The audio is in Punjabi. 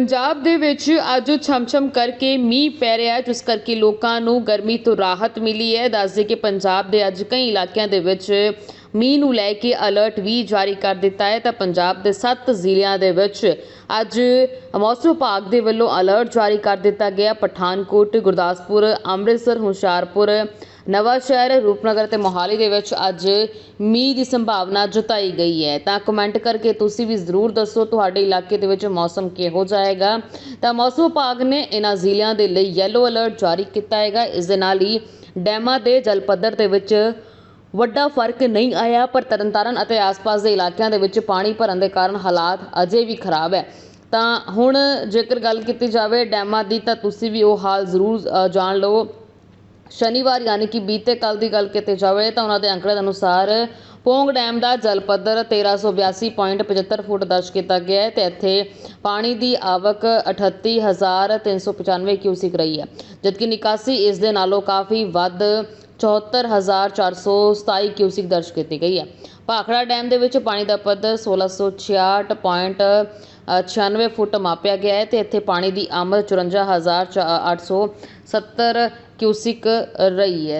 ਪੰਜਾਬ ਦੇ ਵਿੱਚ ਅੱਜ ਛਮਛਮ ਕਰਕੇ ਮੀਂਹ ਪੈ ਰਿਹਾ ਹੈ, ਜਿਸ ਕਰਕੇ ਲੋਕਾਂ ਨੂੰ ਗਰਮੀ ਤੋਂ ਰਾਹਤ ਮਿਲੀ ਹੈ। ਦੱਸਦੇ ਕਿ ਪੰਜਾਬ ਦੇ ਅੱਜ ਕਈ ਇਲਾਕਿਆਂ ਦੇ ਵਿੱਚ ਮੀਂਹ ਨੂੰ ਲੈ ਕੇ ਅਲਰਟ ਵੀ ਜਾਰੀ ਕਰ ਦਿੱਤਾ ਹੈ। ਤਾਂ ਪੰਜਾਬ ਦੇ 7 ਜ਼ਿਲ੍ਹਿਆਂ ਦੇ ਵਿੱਚ ਅੱਜ ਮੌਸਮ ਵਿਭਾਗ ਦੇ ਵੱਲੋਂ ਅਲਰਟ ਜਾਰੀ ਕਰ ਦਿੱਤਾ ਗਿਆ। ਪਠਾਨਕੋਟ, ਗੁਰਦਾਸਪੁਰ, ਅੰਮ੍ਰਿਤਸਰ, ਹੁਸ਼ਿਆਰਪੁਰ ਨਵਾਂ ਸ਼ਹਿਰ ਰੂਪਨਗਰ ਤੇ ਮੋਹਾਲੀ ਦੇ ਵਿੱਚ ਅੱਜ ਮੀਂਹ ਦੀ ਸੰਭਾਵਨਾ ਜਤਾਈ ਗਈ ਹੈ। ਤਾਂ ਕਮੈਂਟ ਕਰਕੇ ਤੁਸੀਂ ਵੀ ਜ਼ਰੂਰ ਦੱਸੋ, ਤੁਹਾਡੇ ਇਲਾਕੇ ਦੇ ਵਿੱਚ ਮੌਸਮ ਕਿਹੋ ਜਾਏਗਾ ਤਾਂ ਮੌਸਮ ਵਿਭਾਗ ਨੇ ਇਹਨਾਂ ਜ਼ਿਲ੍ਹਿਆਂ ਦੇ ਲਈ ਯੈਲੋ ਅਲਰਟ ਜਾਰੀ ਕੀਤਾ ਹੈਗਾ। ਇਸ ਦੇ ਨਾਲ ਹੀ ਡੈਮਾਂ ਦੇ ਜਲ ਪੱਧਰ ਦੇ ਵਿੱਚ ਵੱਡਾ ਫ਼ਰਕ ਨਹੀਂ ਆਇਆ, ਪਰ ਤਰਨਤਾਰਨ ਅਤੇ ਆਸ-ਪਾਸ ਦੇ ਇਲਾਕਿਆਂ ਦੇ ਵਿੱਚ ਪਾਣੀ ਭਰਨ ਦੇ ਕਾਰਨ ਹਾਲਾਤ ਅਜੇ ਵੀ ਖਰਾਬ ਹੈ। ਤਾਂ ਹੁਣ ਜੇਕਰ ਗੱਲ ਕੀਤੀ ਜਾਵੇ ਡੈਮਾਂ ਦੀ, ਤਾਂ ਤੁਸੀਂ ਵੀ ਉਹ ਹਾਲ ਜ਼ਰੂਰ ਜਾਣ ਲਓ। ਸ਼ਨੀਵਾਰ ਯਾਨੀ ਕਿ ਬੀਤੇ ਕੱਲ ਦੀ ਗੱਲ ਕੀਤੀ ਜਾਵੇ ਤਾਂ ਉਹਨਾਂ ਦੇ ਅੰਕੜੇ ਦੇ ਅਨੁਸਾਰ ਪੋਂਗ ਡੈਮ ਦਾ ਜਲ ਪੱਧਰ 1382.75 ਫੁੱਟ ਦਰਜ ਕੀਤਾ ਗਿਆ ਹੈ ਤੇ ਇੱਥੇ ਪਾਣੀ ਦੀ ਆਵਕ 38395 ਕਿਊਸਿਕ ਰਹੀ ਹੈ, ਜਦਕਿ ਨਿਕਾਸੀ ਇਸ ਦੇ ਨਾਲੋਂ ਕਾਫੀ ਵੱਧ 74427 ਕਿਊਸਿਕ ਦਰਜ ਕੀਤੀ ਗਈ ਹੈ। ਭਾਖੜਾ ਡੈਮ ਦੇ ਵਿੱਚ ਪਾਣੀ ਦਾ ਪੱਧਰ 1666.96 ਫੁੱਟ ਮਾਪਿਆ ਗਿਆ ਹੈ ਤੇ ਇੱਥੇ ਪਾਣੀ ਦੀ ਆਮਦ 54870 ਕਿਊਸਿਕ ਰਹੀ ਹੈ।